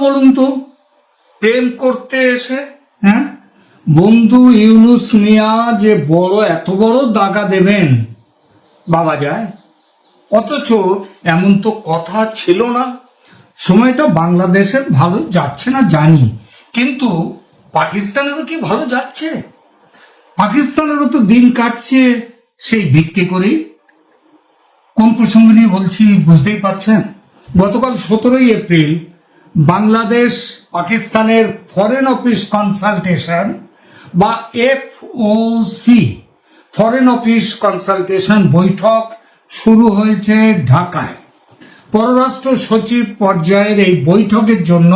বলুন তো? প্রেম করতে এসে হ্যাঁ? বন্ধু ইউনুস মিয়া যে বড়, এত বড় দাগা দেবেন বাবা যায়? অথচ এমন তো কথা ছিল না। সময়টা বাংলাদেশের ভালো যাচ্ছে না, জানি। কিন্তু পাকিস্তানেরও কি ভালো যাচ্ছে? পাকিস্তানেরও তো দিন কাটছে, সেই ভিত্তি করেই। কোন প্রসঙ্গ নিয়ে বলছি, বুঝতেই পারছেন? গতকাল সতেরোই এপ্রিল বাংলাদেশ পাকিস্তানের ফরেন অফিস কনসালটেশন বা F O C foreign office consultation বৈঠক শুরু হয়েছে ঢাকায়। পররাষ্ট্র সচিব পর্যায়ের এই বৈঠকের জন্য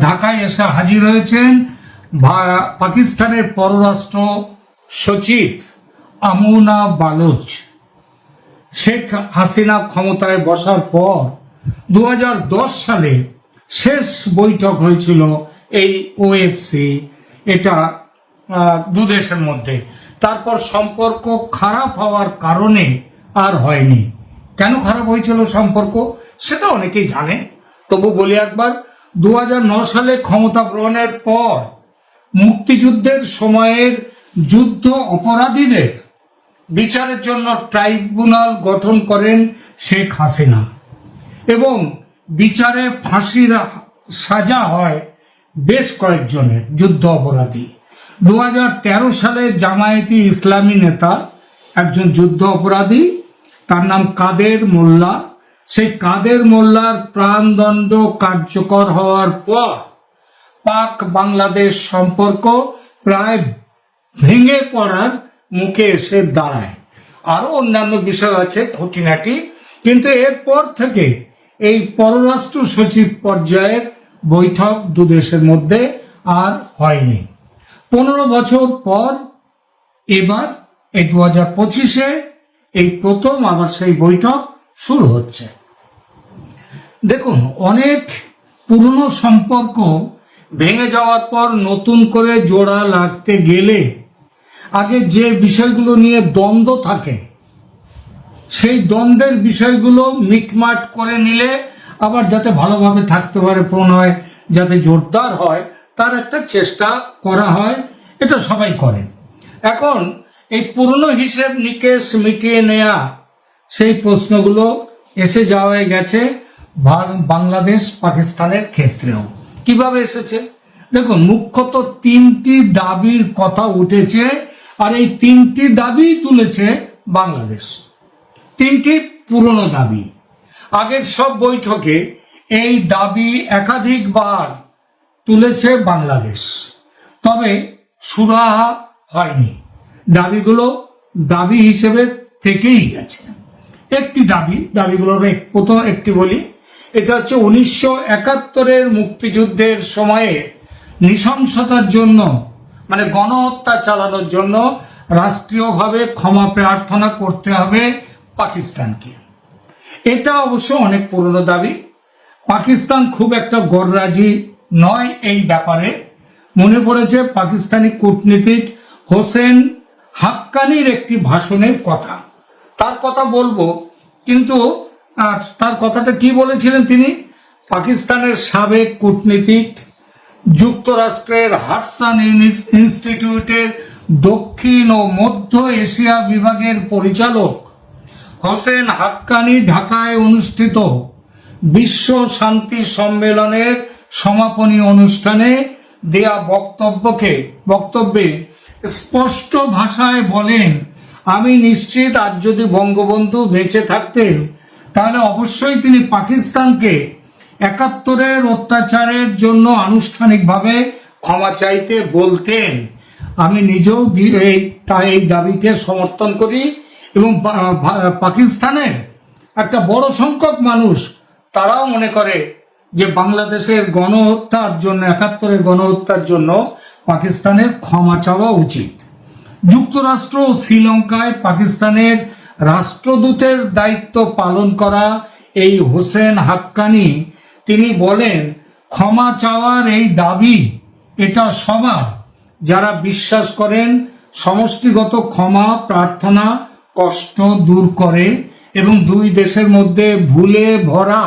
ঢাকায় এসে হাজির হয়েছেন পাকিস্তানের পররাষ্ট্র সচিব আমুনা বালুচ। শেখ হাসিনা ক্ষমতায় বসার পর দু হাজার দশ সালে শেষ বৈঠক হয়েছিল এই ওএফসি এটা দু দেশের মধ্যে। তারপর সম্পর্ক খারাপ হওয়ার কারণে আর হয়নি। কেন খারাপ হয়েছিল সম্পর্ক, সেটা অনেকেই জানে। তবু বলি একবার দু সালে ক্ষমতা গ্রহণের পর মুক্তিযুদ্ধের সময়ের যুদ্ধ অপরাধীদের বিচারের জন্য ট্রাইব্যুনাল গঠন করেন শেখ হাসিনা। এবং বিচারে ফাঁসির সাজা হয় বেশ কয়েকজনের যুদ্ধ অপরাধী। দু হাজার তেরো সালে জামায়াতি ইসলামী নেতা একজন যুদ্ধ অপরাধী, তার নাম কাদের মোল্লা। সেই কাদের মোল্লার প্রাণদণ্ড কার্যকর হওয়ার পর পাক বাংলাদেশ সম্পর্ক প্রায় ভেঙে পড়ার মুখে এসে দাঁড়ায়। আরও অন্যান্য বিষয় আছে, খুঁটিনাটি। কিন্তু এরপর থেকে এই পররাষ্ট্র সচিব পর্যায়ের বৈঠক দু দেশের মধ্যে আর হয়নি। পনেরো বছর পর এবার এই দু হাজার পঁচিশে এই প্রথম আবার সেই বৈঠক শুরু হচ্ছে। দেখুন, অনেক পুরনো সম্পর্ক ভেঙে যাওয়ার পর নতুন করে জোড়া লাগতে গেলে আগে যে বিষয়গুলো নিয়ে দ্বন্দ্ব থাকে সেই দ্বন্দ্বের বিষয়গুলো মিটমাট করে নিলে আবার যাতে ভালোভাবে থাকতে পারে প্রণয় যাতে জোরদার হয়, তার একটা চেষ্টা করা হয়, এটা সবাই করে। এখন এই পুরনো হিসেব নিকেশ মিটিয়ে নেয়া, সেই প্রশ্নগুলো এসে যাওয়া গেছে বাংলাদেশ পাকিস্তানের ক্ষেত্রেও। কীভাবে এসেছে? দেখুন, মুখ্যত তিনটি দাবির কথা উঠেছে, আর এই তিনটি দাবি তুলেছে বাংলাদেশ। তিনটি পুরনো দাবি। আগের সব বৈঠকে এই দাবি একাধিকবার তুলেছে বাংলাদেশ। তবে সুরাহা হয়নি। দাবিগুলো দাবি হিসেবে থেকেই গেছে। একটি দাবি, দাবিগুলোর প্রথম একটি বলি, এটা হচ্ছে উনিশশো একাত্তরের মুক্তিযুদ্ধের সময়ে নৃশংসতার জন্য মানে গণহত্যা চালানোর জন্য রাষ্ট্রীয়ভাবে ক্ষমা প্রার্থনা করতে হবে পাকিস্তানকে। এটা অবশ্য অনেক পুরনো দাবি। পাকিস্তান খুব একটা গররাজি নয় এই ব্যাপারে। মনে পড়েছে পাকিস্তানি কূটনীতিক হোসেন হাক্কানির একটি ভাষণের কথা। তার কথা বলব, কিন্তু তার কথাটা কি বলেছিলেন তিনি? পাকিস্তানের সাবেক কূটনীতিক যুক্তরাষ্ট্রের হাটসান ইনস্টিটিউটের দক্ষিণ ও মধ্য এশিয়া বিভাগের পরিচালক হোসেন হাক্কানি ঢাকায় অনুষ্ঠিত বিশ্ব শান্তি সম্মেলনের সমাপনী অনুষ্ঠানে দেয়া বক্তব্যকে, বক্তব্যে স্পষ্ট ভাষায় বলেন, আমি নিশ্চিত আজ যদি বঙ্গবন্ধু বেঁচে থাকতেন, তাহলে অবশ্যই তিনি পাকিস্তানকে একাত্তরের অত্যাচারের জন্য আনুষ্ঠানিকভাবে ক্ষমা চাইতে বলতেন। আমি নিজেও এই দাবিকে সমর্থন করি। এবং পাকিস্তানের একটা বড় সংখ্যক মানুষ, তারাও মনে করে যে বাংলাদেশের গণহত্যার জন্য, একাত্তরের গণহত্যার জন্য পাকিস্তানের ক্ষমা চাওয়া উচিত। যুক্তরাষ্ট্র ও শ্রীলঙ্কায় পাকিস্তানের রাষ্ট্রদূতের দায়িত্ব পালন করা এই হোসেন হাক্কানি, তিনি বলেন, ক্ষমা চাওয়ার এই দাবি, এটা সবার। যারা বিশ্বাস করেন, সমষ্টিগত ক্ষমা প্রার্থনা কষ্ট দূর করে এবং দুই দেশের মধ্যে ভুলে ভরা,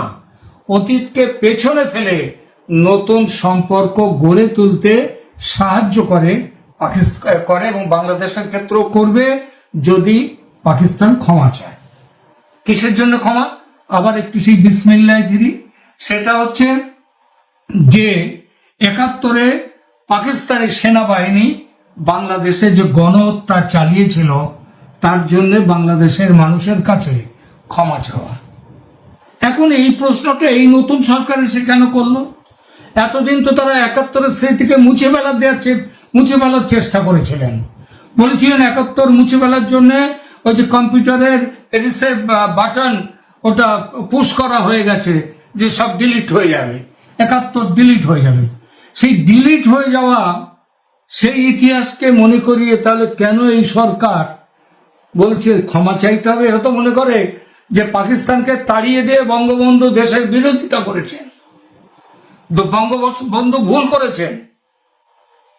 অতীতকে পেছনে ফেলে নতুন সম্পর্ক গড়ে তুলতে সাহায্য করে পাকিস্তান করে এবং বাংলাদেশের ক্ষেত্রেও করবে যদি পাকিস্তান ক্ষমা চায়। কিসের জন্য ক্ষমা? আবার একটু সেই বিসমিল্লায় ফিরি সেটা হচ্ছে যে একাত্তরে পাকিস্তানি সেনাবাহিনী বাংলাদেশে যে গণহত্যা চালিয়েছিল তার জন্য বাংলাদেশের মানুষের কাছে ক্ষমা চাওয়া। এখন এই প্রশ্নটা এই নতুন সরকার এসে কেন করল? এতদিন তো তারা একাত্তরের স্মৃতিকে মুছে ফেলার দেওয়ার মুছে ফেলার চেষ্টা করেছিলেন। বলেছিলেন একাত্তর মুছে ফেলার জন্য ওই যে কম্পিউটারের রিসেট বাটন, ওটা পুশ করা হয়ে গেছে যে সব ডিলিট হয়ে যাবে। একাত্তর ডিলিট হয়ে যাবে। সেই ডিলিট হয়ে যাওয়া সেই ইতিহাসকে মনে করিয়ে তাহলে কেন এই সরকার বলছে, ক্ষমা চাইতে হবে, এরা তো মনে করে যে পাকিস্তানকে তাড়িয়ে দিয়ে বঙ্গবন্ধু দেশের বিরোধিতা করেছেন বঙ্গবন্ধু ভুল করেছেন।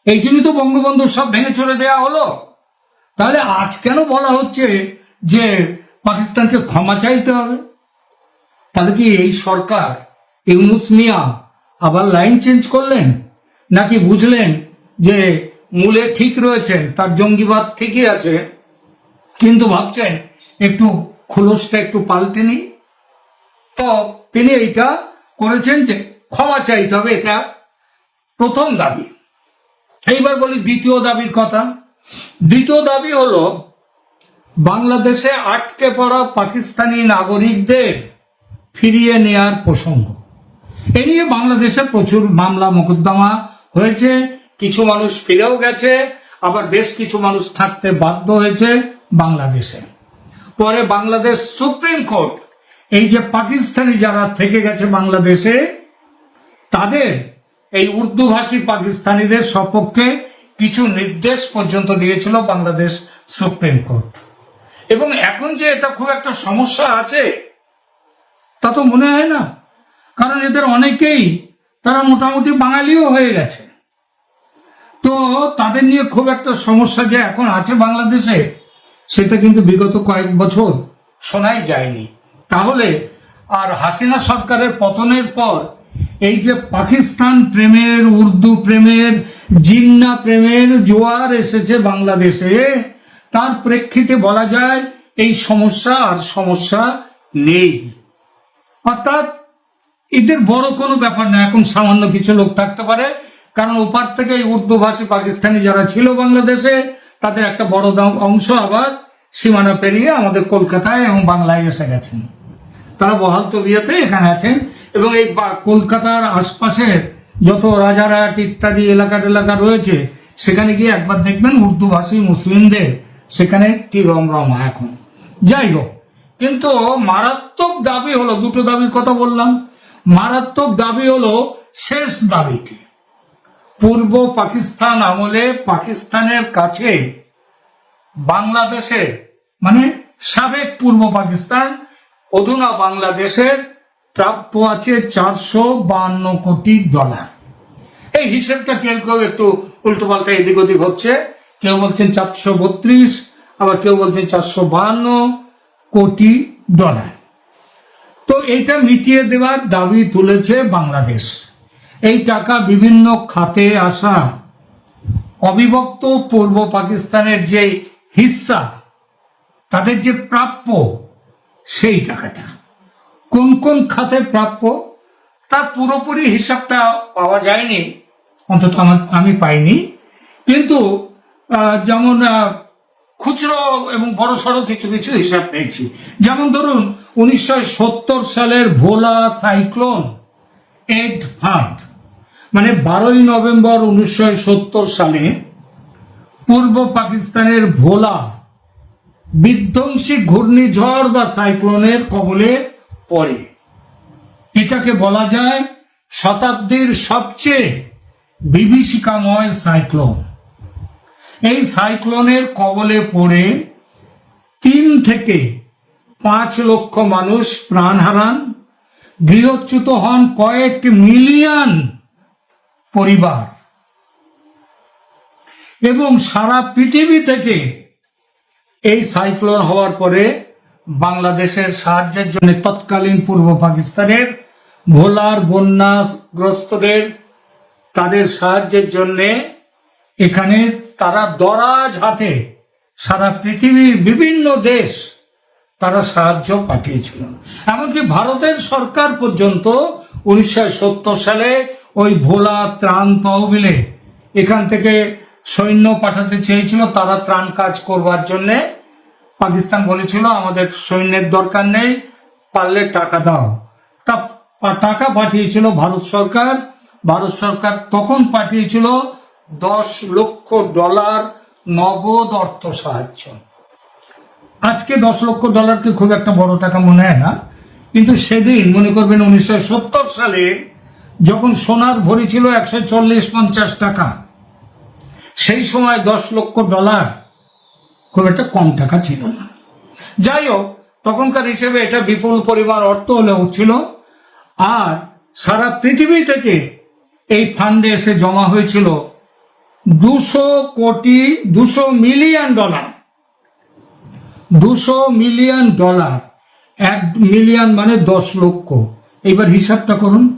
এই জন্যই তো বঙ্গবন্ধু সব ভেঙে চলে দেওয়া হলো। তাহলে আজ কেন বলা হচ্ছে যে পাকিস্তানকে ক্ষমা চাইতে হবে? তাহলে কি এই সরকার, ইউনুস মিয়া, আবার লাইন চেঞ্জ করলেন? নাকি বুঝলেন যে মূলে ঠিক রয়েছেন তার জঙ্গিবাদ ঠিকই আছে কিন্তু ভাবছেন, একটু খোলসটা একটু পাল্টে নিই? তো তিনি এইটা করেছেন যে ক্ষমা চাইতে হবে, এটা প্রথম দাবি। এইবার বলি দ্বিতীয় দাবির কথা। দ্বিতীয় দাবি হলো, বাংলাদেশে আটকে পড়া পাকিস্তানি নাগরিকদের ফিরিয়ে নেয়ার প্রসঙ্গ। এ নিয়ে বাংলাদেশে প্রচুর মামলা মোকদ্দমা হয়েছে। কিছু মানুষ ফিরেও গেছে, আবার বেশ কিছু মানুষ থাকতে বাধ্য হয়েছে। বাংলাদেশে। পরে বাংলাদেশ সুপ্রিম কোর্ট, এই যে পাকিস্তানি যারা থেকে গেছে বাংলাদেশে, তাদের এই উর্দু ভাষী পাকিস্তানিদের সপক্ষে কিছু নির্দেশ পর্যন্ত দিয়েছিল বাংলাদেশ সুপ্রিম কোর্ট। এবং এখন যে এটা খুব একটা সমস্যা আছে, তা তো মনে হয় না। কারণ এদের অনেকেই তারা মোটামুটি বাঙালিও হয়ে গেছে। তো তাদের নিয়ে খুব একটা সমস্যা যে এখন আছে বাংলাদেশে সেটা কিন্তু বিগত কয়েক বছর শোনাই যায়নি। তাহলে আর হাসিনা সরকারের পতনের পর এই যে পাকিস্তান প্রেমের, উর্দু প্রেমের, জিন্না প্রেমের জোয়ার এসেছে বাংলাদেশে, তার প্রেক্ষিতে বলা যায় এই সমস্যা আর সমস্যা নেই। অর্থাৎ এদের বড় কোনো ব্যাপার না, এখন সামান্য কিছু লোক থাকতে পারে, কারণ ওপার থেকে এই উর্দু ভাষী পাকিস্তানি যারা ছিল বাংলাদেশে তাদের একটা বড় অংশ আবার সীমানা পেরিয়ে আমাদের কলকাতায় এবং বাংলায় এসে গেছেন। তারা বহাল তবিয়তে এখানে আছেন এবং এই কলকাতার আশপাশের যত রাজারহাট ইত্যাদি এলাকা টেলাকা রয়েছে, সেখানে গিয়ে একবার দেখবেন উর্দু ভাষী মুসলিমদের সেখানে কি রমরমা এখন। যাই হোক, কিন্তু মারাত্মক দাবি হলো, দুটো দাবির কথা বললাম, মারাত্মক দাবি হলো শেষ দাবিটি। পূর্ব পাকিস্তান আমলে পাকিস্তানের কাছে বাংলাদেশের মানে সাবেক পূর্ব পাকিস্তান, অধুনা বাংলাদেশের প্রাপ্য আছে চারশো বান্ন কোটি ডলার। এই হিসেবটা কেউ কেউ একটু উল্টো পাল্টা এদিক ওদিক হচ্ছে। কেউ বলছেন চারশো বত্রিশ, আবার কেউ বলছেন চারশো বান্ন কোটি ডলার। তো এটা মিটিয়ে দেওয়ার দাবি তুলেছে বাংলাদেশ। এই টাকা বিভিন্ন খাতে আসা। অবিভক্ত পূর্ব পাকিস্তানের যে হিস্সা, তাদের যে প্রাপ্য, সেই টাকাটা। কোন কোন খাতে প্রাপ্য, তার পুরোপুরি হিসাবটা পাওয়া যায়নি। অন্তত আমার, আমি পাইনি। কিন্তু যেমন খুচরো এবং বড় সড়ো কিছু কিছু হিসাব পেয়েছি। যেমন ধরুন, উনিশশো সত্তর সালের ভোলা সাইক্লোন, এড ফান্ড। মানে বারোই নভেম্বর উনিশশো সত্তর সালে পূর্ব পাকিস্তানের ভোলা বিধ্বংসী ঘূর্ণিঝড় বা সাইক্লোনের কবলে পড়ে। এটাকে বলা যায় শতাব্দীর সবচেয়ে বিভীষিকাময় সাইক্লোন। এই সাইক্লোনের কবলে পড়ে তিন থেকে পাঁচ লক্ষ মানুষ প্রাণ হারান, গৃহচ্যুত হন কয়েক মিলিয়ন পরিবার। এবং সারা পৃথিবী থেকে এই সাইক্লোন হওয়ার পরে বাংলাদেশের সাহায্যের জন্য তৎকালীন পূর্ব পাকিস্তানের ভোলার বন্যাগ্রস্তদের তাদের সাহায্যের জন্যে এখানে তারা দরাজ হাতে সারা পৃথিবীর বিভিন্ন দেশ তারা সাহায্য পাঠিয়েছিল। এমনকি ভারতের সরকার পর্যন্ত উনিশশো সত্তর সালে ওই ভোলা ত্রাণ তহবিলে এখান থেকে সৈন্য পাঠাতে চেয়েছিল, তারা ত্রাণ কাজ করবার জন্যে। পাকিস্তান বলেছিল, আমাদের সৈন্যের দরকার নেই, পারলে টাকা দাও। তা টাকা পাঠিয়েছিল ভারত সরকার। ভারত সরকার তখন পাঠিয়েছিল দশ লক্ষ ডলার নগদ অর্থ সাহায্য। আজকে দশ লক্ষ ডলারকে খুব একটা বড় টাকা মনে হয় না, কিন্তু সেদিন, মনে করবেন, উনিশশো সত্তর সালে যখন সোনার ভরি ছিল একশো চল্লিশ পঞ্চাশ টাকা, সেই সময় দশ লক্ষ ডলার খুব একটা কম টাকা ছিল না। যাই হোক, তখনকার হিসেবে এটা বিপুল পরিমাণ অর্থ হলেও ছিল। আর সারা পৃথিবী থেকে এই ফান্ডে এসে জমা হয়েছিল দুশো কোটি, দুশো মিলিয়ন ডলার। দুশো মিলিয়ন ডলার, এক মিলিয়ন মানে দশ লক্ষ। এবার হিসাবটা করুন।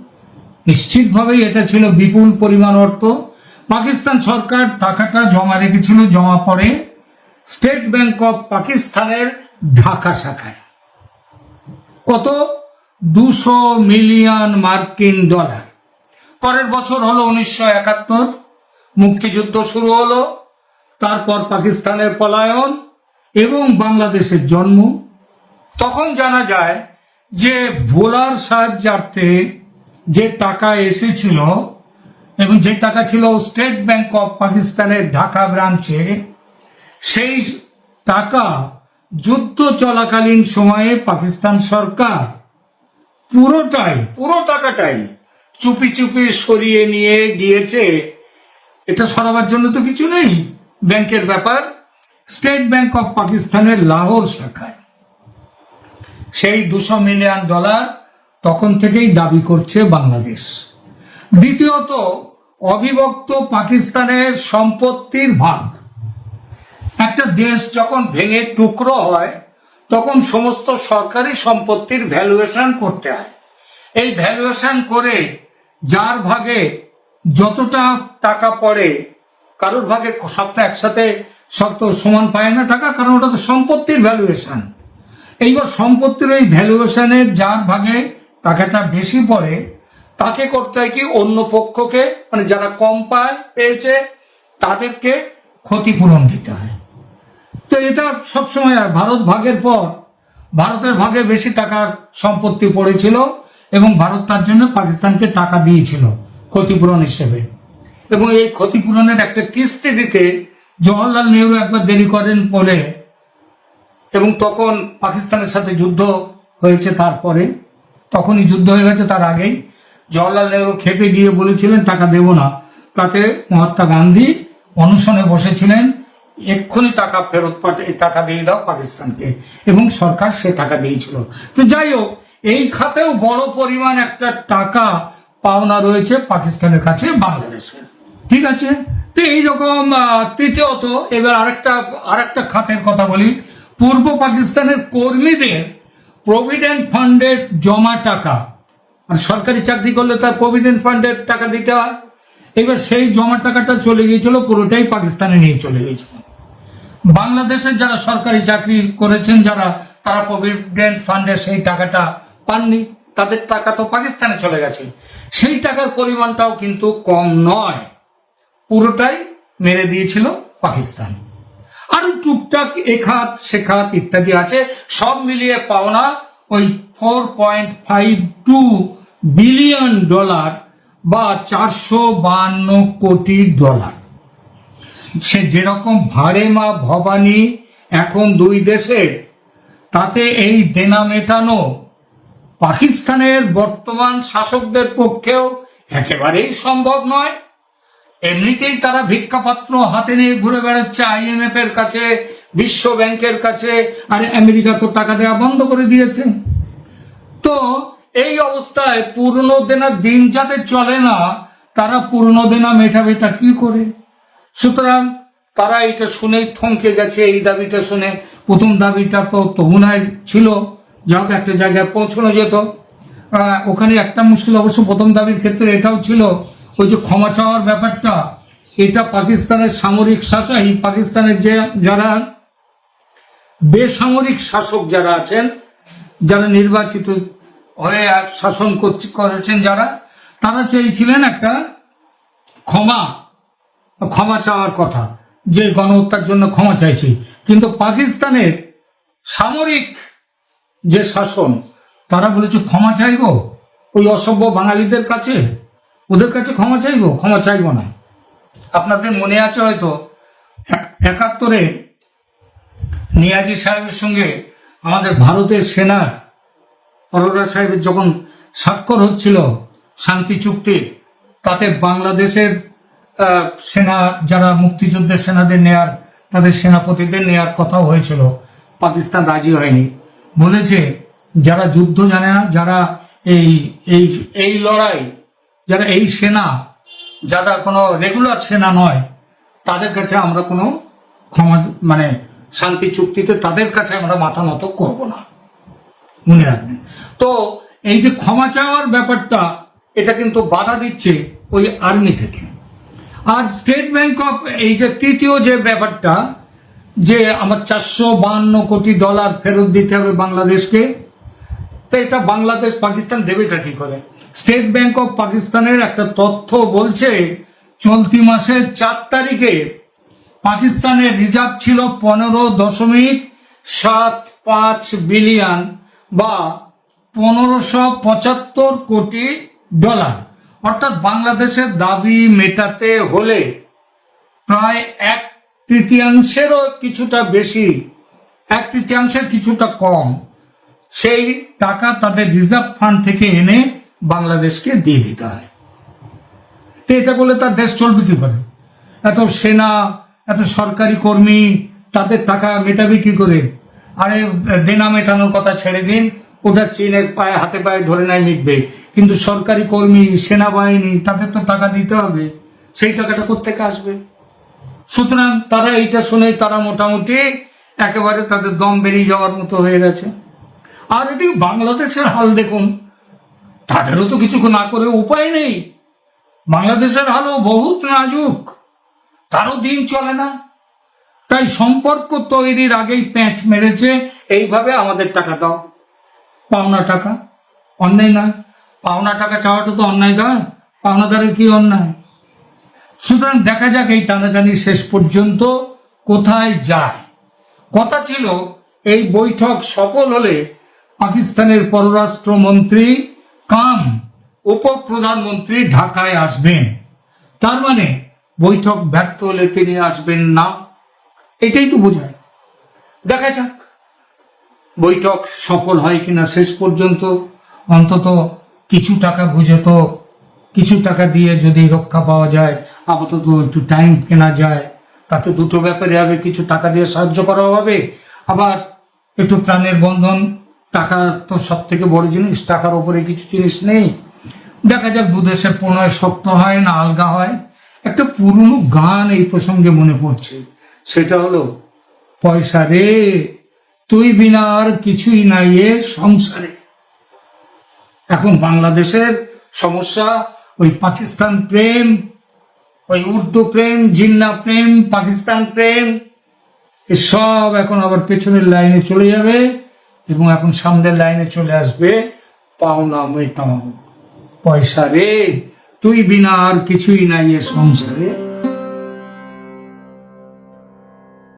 নিশ্চিতভাবেই এটা ছিল বিপুল পরিমাণ অর্থ। পাকিস্তান সরকার টাকাটা জমা রেখেছিল, জমা পড়ে স্টেট ব্যাংক অফ পাকিস্তানের ঢাকা শাখায়। কত? দুশো মিলিয়ন মার্কিন ডলার। পরের বছর হলো উনিশশো একাত্তর, মুক্তিযুদ্ধ শুরু হলো, তারপর পাকিস্তানের পলায়ন এবং বাংলাদেশের জন্ম। তখন জানা যায় যে ভোলার সাহায্যার্থে যে টাকা এসেছিল এবং যে টাকা ছিল স্টেট ব্যাংক অফ পাকিস্তানের ঢাকা ব্রাঞ্চে সেই টাকা যুদ্ধ চলাকালীন সময়ে পাকিস্তান সরকার পুরোটাই, পুরো টাকাটাই চুপি চুপি সরিয়ে নিয়ে গিয়েছে। এটা সরাবার জন্য তো কিছু নেই। ব্যাংকের ব্যাপার স্টেট ব্যাংক অফ পাকিস্তানের লাহোর শাখায়। সেই দুশো মিলিয়ন ডলার তখন থেকেই দাবি করছে বাংলাদেশ। দ্বিতীয়ত, অবিভক্ত পাকিস্তানের সম্পত্তির ভাগ। একটা দেশ যখন ভেঙে টুকরো হয়, তখন সমস্ত সরকারি সম্পত্তির ভ্যালুয়েশন করতে হয়। এই ভ্যালুয়েশন করে যার ভাগে যতটা টাকা পড়ে, কারোর ভাগে সবটা একসাথে সব তো সমান পায় না টাকা, কারণ ওটা তো সম্পত্তির ভ্যালুয়েশন এইবার সম্পত্তির এই ভ্যালুয়েশনের যার ভাগে টাকাটা বেশি পড়ে তাকে করতে হয় কি অন্য পক্ষকে মানে যারা কম পায়, পেয়েছে, তাদেরকে ক্ষতিপূরণ দিতে হয়। তো এটা সবসময় হয় ভারত ভাগের পর, ভারতের ভাগে বেশি টাকার সম্পত্তি পড়েছিল এবং ভারত তার জন্য পাকিস্তানকে টাকা দিয়েছিল ক্ষতিপূরণ হিসেবে। এবং এই ক্ষতিপূরণের একটা কিস্তি দিতে জওয়াহরলাল নেহরু একবার দেরি করেন বলে, এবং তখন পাকিস্তানের সাথে যুদ্ধ হয়েছে তারপরে। তখনই যুদ্ধ হয়ে গেছে, তার আগেই জওয়াহরলাল নেহরু খেপে গিয়ে বলেছিলেন, টাকা দেব না। তাতে মহাত্মা গান্ধী অনশনে বসেছিলেন, এক্ষুনি টাকা ফেরত পাঠে টাকা দিয়ে দাও পাকিস্তানকে। এবং সরকার সে টাকা দিয়েছিল। তো যাই হোক, এই খাতেও বড় পরিমাণ একটা টাকা পাওনা রয়েছে পাকিস্তানের কাছে, বাংলাদেশের। ঠিক আছে? তো এইরকম তৃতীয়ত, এবার আরেকটা আরেকটা খাতের কথা বলি। পূর্ব পাকিস্তানের কর্মীদের প্রভিডেন্ট ফান্ডের জমা টাকা। আর সরকারি চাকরি করলে তার প্রভিডেন্ট ফান্ডের টাকা দিতে হয়। এবার সেই জমা টাকাটা চলে গিয়েছিল, পুরোটাই পাকিস্তানে নিয়ে চলে গিয়েছিল। বাংলাদেশের যারা সরকারি চাকরি করেছেন যারা, তারা প্রভিডেন্ট ফান্ডের সেই টাকাটা পাননি। তাদের টাকা তো পাকিস্তানে চলে গেছে। সেই টাকার পরিমাণটাও কিন্তু কম নয়। পুরোটাই মেরে দিয়েছিল পাকিস্তান। আরও টুকটাক এখাত, সেখাত ইত্যাদি আছে। সব মিলিয়ে পাওনা ওই four point five two billion dollar বা চারশো বান্ন কোটি ডলার সে যেরকম ভাড়ে মা ভবানী এখন দুই দেশের, তাতে এই দেনা মেটানো পাকিস্তানের বর্তমান শাসকদের পক্ষেও একেবারেই সম্ভব নয়। এমনিতেই তারা ভিক্ষাপাত্র হাতে নিয়ে ঘুরে বেড়াচ্ছে আইএমএফ এর কাছে, বিশ্ব ব্যাংকের কাছে, আর আমেরিকা তো টাকা দেওয়া বন্ধ করে দিয়েছে। তো এই অবস্থায় পুরনো দেনা দিন যাদের চলে না, তারা পুরনো দেনা মেটাবে তা কি করে? সুতরাং তারা এটা শুনেই থমকে গেছে, এই দাবিটা শুনে। প্রথম দাবিটা তো তহুনায় ছিল, যা একটা জায়গায় পৌঁছানো যেত। ওখানে একটা মুশকিল অবশ্য প্রথম দাবির ক্ষেত্রে এটাও ছিল। ওই যে ক্ষমা চাওয়ার ব্যাপারটা, এটা পাকিস্তানের সামরিক শাসক পাকিস্তানের যে যারা বেসামরিক শাসক যারা আছেন, যারা নির্বাচিত হয়ে শাসন করছে- করেছেন যারা, তারা চেয়েছিলেন একটা ক্ষমা ক্ষমা চাওয়ার কথা, যে গণহত্যার জন্য ক্ষমা চাইছি। কিন্তু পাকিস্তানের সামরিক যে শাসন, তারা বলেছে, ক্ষমা চাইব? ওই অসভ্য বাঙালিদের কাছে? ওদের কাছে ক্ষমা চাইব? ক্ষমা চাইব না। আপনাদের মনে আছে হয়তো এক- একাত্তরে নিয়াজি সাহেবের সঙ্গে আমাদের ভারতের সেনার অরোরা সাহেবের যখন স্বাক্ষর হচ্ছিল শান্তি চুক্তির, তাতে বাংলাদেশের সেনা যারা মুক্তিযুদ্ধের সেনাদের নেয়ার, তাদের সেনাপতিদের নেয়ার কথাও হয়েছিল। পাকিস্তান রাজি হয়নি। বলেছে, যারা যুদ্ধ জানে না, যারা এই এই এই লড়াই যারা এই সেনা, যারা কোনো রেগুলার সেনা নয়, তাদের কাছে আমরা কোনো ক্ষমা মানে শান্তি চুক্তিতে তাদের কাছে আমরা মাথা নত করব না। মনে রাখবেন। তো এই যে ক্ষমা চাওয়ার ব্যাপারটা, এটা কিন্তু বাধা দিচ্ছে ওই আর্মি থেকে। আর স্টেট ব্যাংক অফ, এই যে তৃতীয় যে ব্যাপারটা, যে আমার চারশো বাহান্ন কোটি ডলার ফেরত দিতে হবে বাংলাদেশকে, তো এটা বাংলাদেশ পাকিস্তান দেবেটা কি করে? স্টেট ব্যাংক অফ পাকিস্তানের একটা তথ্য বলছে, চলতি মাসের চার তারিখে পাকিস্তানের রিজার্ভ ছিল পনেরো দশমিক সাত পাঁচ বিলিয়ন বা পনেরোশো পঁচাত্তর কোটি ডলার। অর্থাৎ বাংলাদেশের দাবি মেটাতে হলে প্রায় এক তৃতীয়াংশেরও কিছুটা বেশি, এক তৃতীয়াংশের কিছুটা কম। সেই টাকা তাদের রিজার্ভ ফান্ড থেকে এনে বাংলাদেশকে দিয়ে দিতে হয়। তো এটা করলে তার দেশ চলবে কি করে এত সেনা, এত সরকারি কর্মী, তাদের টাকা মেটাবে কি করে? আরে, দেনা মেটানোর কথা ছেড়ে দিন, ওটা চীনের পায়ে, হাতে পায়ে ধরে নেয় মিটবে। কিন্তু সরকারি কর্মী, সেনাবাহিনী, তাদের তো টাকা দিতে হবে। সেই টাকাটা কোথেকে আসবে? সুতরাং তারা এইটা শুনে তারা মোটামুটি একেবারে তাদের দম বেরিয়ে যাওয়ার মতো হয়ে গেছে। আর এদিকে বাংলাদেশের হাল দেখুন তাদেরও তো কিছু না করে উপায় নেই। বাংলাদেশের হালও বহুত নাজুক, তারও দিন চলে না। তাই সম্পর্ক তৈরির আগেই প্যাঁচ মেরেছে, এইভাবে আমাদের টাকা দাও। পাওনা টাকা, অন্যায় নয় পাওনা টাকা চাওয়াটা তো অন্যায় নয়, পাওনাদারের কি অন্যায়? সুতরাং দেখা যাক এই টানাটানি শেষ পর্যন্ত কোথায় যায়। কথা ছিল, এই বৈঠক সফল হলে পাকিস্তানের পররাষ্ট্রমন্ত্রী কাম উপপ্রধানমন্ত্রী ঢাকায় আসবেন। তার মানে বৈঠক ব্যর্থ হলে তিনি আসবেন না। এটাই তো বোঝায়। দেখা যাক। বৈঠক সফল হয় কিনা শেষ পর্যন্ত। অন্তত কিছু টাকা বুঝে তো কিছু টাকা দিয়ে যদি রক্ষা পাওয়া যায়, আপাতত একটু টাইম কেনা যায়, তাতে দুটো ব্যাপারে হবে কিছু টাকা দিয়ে সাহায্য করা হবে। আবার একটু প্রাণের বন্ধন টাকা তো সব থেকে বড় জিনিস, টাকার উপরে কিছু জিনিস নেই। দেখা যাক দু দেশের প্রণয় শক্ত হয় না আলগা হয়। একটা পুরনো গান এই প্রসঙ্গে মনে পড়ছে। সেটা হলো, পয়সা রে, তুই বিনা আর কিছুই নাই এ সংসারে। এখন বাংলাদেশের সমস্যা, ওই পাকিস্তান প্রেম, ওই উর্দু প্রেম, জিন্না প্রেম, পাকিস্তান প্রেম, এসব এখন আবার পেছনের লাইনে চলে যাবে। এবং এখন সামনের লাইনে চলে আসবে, পাওনা মেটাও, পয়সা রে, তুই বিনা আর কিছুই নাই এ সংসারে।